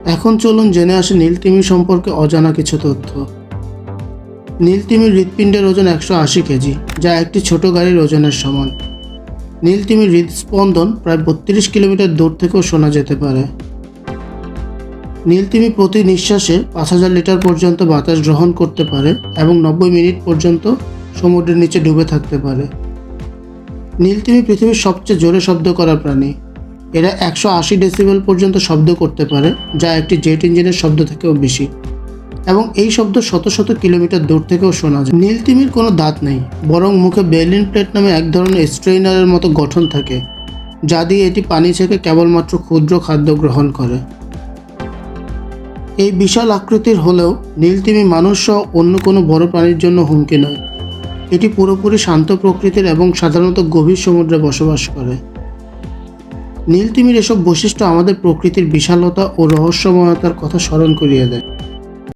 এখন চলুন জেনে আসি নীলতিমি সম্পর্কে অজানা কিছু তথ্য। নীলতিমির হৃৎপিণ্ডের ওজন একশো আশি কেজি, যা একটি ছোট গাড়ির ওজনের সমান। নীলতিমির হৃদস্পন্দন প্রায় বত্রিশ কিলোমিটার দূর থেকেও শোনা যেতে পারে। নীলতিমি প্রতি নিঃশ্বাসে পাঁচ হাজার লিটার পর্যন্ত বাতাস গ্রহণ করতে পারে এবং নব্বই মিনিট পর্যন্ত সমুদ্রের নিচে ডুবে থাকতে পারে। নীলতিমি পৃথিবীর সবচেয়ে জোরে শব্দ করা প্রাণী। এরা একশো আশি ডেসিবেল পর্যন্ত শব্দ করতে পারে, যা একটি জেট ইঞ্জিনের শব্দ থেকেও বেশি। এবং এই শব্দ শত শত কিলোমিটার দূর থেকেও শোনা যায়। নীলতিমির কোনো দাঁত নেই, বরং মুখে বেলিন প্লেট নামে এক ধরনের স্ট্রেইনারের মতো গঠন থাকে, যা দিয়ে এটি পানি থেকে কেবলমাত্র ক্ষুদ্র খাদ্য গ্রহণ করে। এই বিশাল আকৃতির হলেও নীলতিমি মানুষ সহ অন্য কোনো বড় প্রাণীর জন্য হুমকি নয়। এটি পুরোপুরি শান্ত প্রকৃতির এবং সাধারণত গভীর সমুদ্রে বসবাস করে। নীলতিমির এসব বৈশিষ্ট্য আমাদের প্রকৃতির বিশালতা ও রহস্যময়তার কথা স্মরণ করিয়ে দেয়।